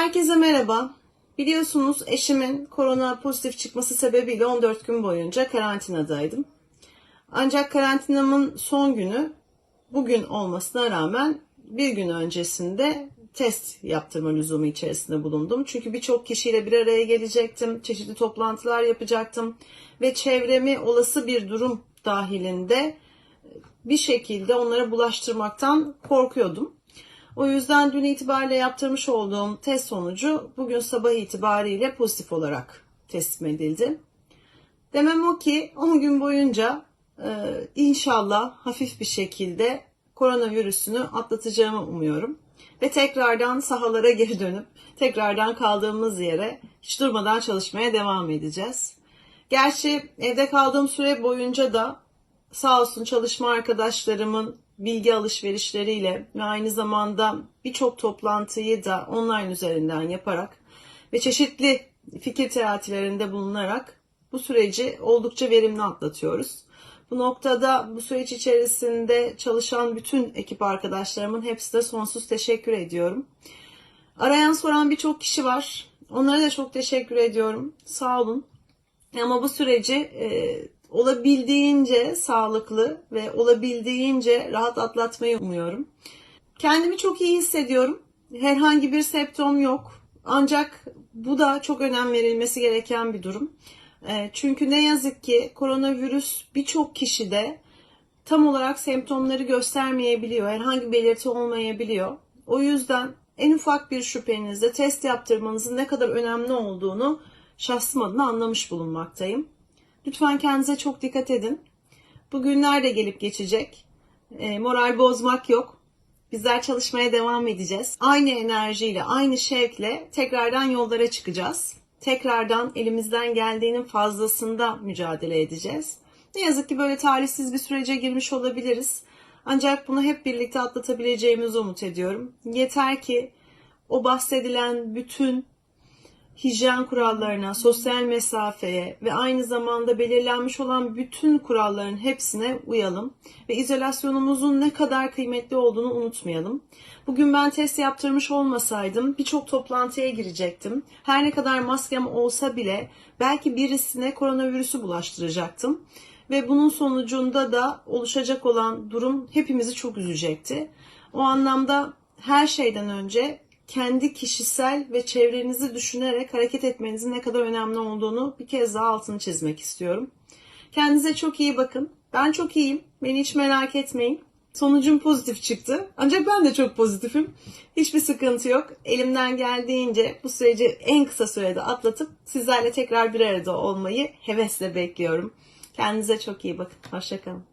Herkese merhaba. Biliyorsunuz eşimin korona pozitif çıkması sebebiyle 14 gün boyunca karantinadaydım. Ancak karantinamın son günü bugün olmasına rağmen bir gün öncesinde test yaptırma lüzumu içerisinde bulundum. Çünkü birçok kişiyle bir araya gelecektim, çeşitli toplantılar yapacaktım ve çevremi olası bir durum dahilinde bir şekilde onlara bulaştırmaktan korkuyordum. O yüzden dün itibariyle yaptırmış olduğum test sonucu bugün sabah itibariyle pozitif olarak teslim edildi. Demem o ki 10 gün boyunca e, inşallah hafif bir şekilde koronavirüsünü atlatacağımı umuyorum. Ve tekrardan sahalara geri dönüp tekrardan kaldığımız yere hiç durmadan çalışmaya devam edeceğiz. Gerçi evde kaldığım süre boyunca da sağ olsun çalışma arkadaşlarımın bilgi alışverişleriyle ve aynı zamanda birçok toplantıyı da online üzerinden yaparak ve çeşitli fikir terapilerinde bulunarak bu süreci oldukça verimli atlatıyoruz. Bu noktada bu süreç içerisinde çalışan bütün ekip arkadaşlarımın hepsine sonsuz teşekkür ediyorum. Arayan soran birçok kişi var. Onlara da çok teşekkür ediyorum. Sağ olun. Ama bu süreci e, olabildiğince sağlıklı ve olabildiğince rahat atlatmayı umuyorum. Kendimi çok iyi hissediyorum. Herhangi bir septom yok. Ancak bu da çok önem verilmesi gereken bir durum. E, Çünkü ne yazık ki koronavirüs birçok kişide tam olarak semptomları göstermeyebiliyor. Herhangi belirti olmayabiliyor. O yüzden en ufak bir şüphenizde test yaptırmanızın ne kadar önemli olduğunu şahsım adına anlamış bulunmaktayım. Lütfen kendinize çok dikkat edin. Bu günler de gelip geçecek. E, moral bozmak yok. Bizler çalışmaya devam edeceğiz. Aynı enerjiyle, aynı şevkle tekrardan yollara çıkacağız. Tekrardan elimizden geldiğinin fazlasında mücadele edeceğiz. Ne yazık ki böyle talihsiz bir sürece girmiş olabiliriz. Ancak bunu hep birlikte atlatabileceğimizi umut ediyorum. Yeter ki o bahsedilen bütün hijyen kurallarına, sosyal mesafeye ve aynı zamanda belirlenmiş olan bütün kuralların hepsine uyalım ve izolasyonumuzun ne kadar kıymetli olduğunu unutmayalım. Bugün ben test yaptırmış olmasaydım birçok toplantıya girecektim. Her ne kadar maskem olsa bile belki birisine koronavirüsü bulaştıracaktım ve bunun sonucunda da oluşacak olan durum hepimizi çok üzecekti. O anlamda her şeyden önce kendi kişisel ve çevrenizi düşünerek hareket etmenizin ne kadar önemli olduğunu bir kez daha altını çizmek istiyorum. Kendinize çok iyi bakın. Ben çok iyiyim. Beni hiç merak etmeyin. Sonucum pozitif çıktı. Ancak ben de çok pozitifim. Hiçbir sıkıntı yok. Elimden geldiğince bu süreci en kısa sürede atlatıp sizlerle tekrar bir arada olmayı hevesle bekliyorum. Kendinize çok iyi bakın. Hoşçakalın.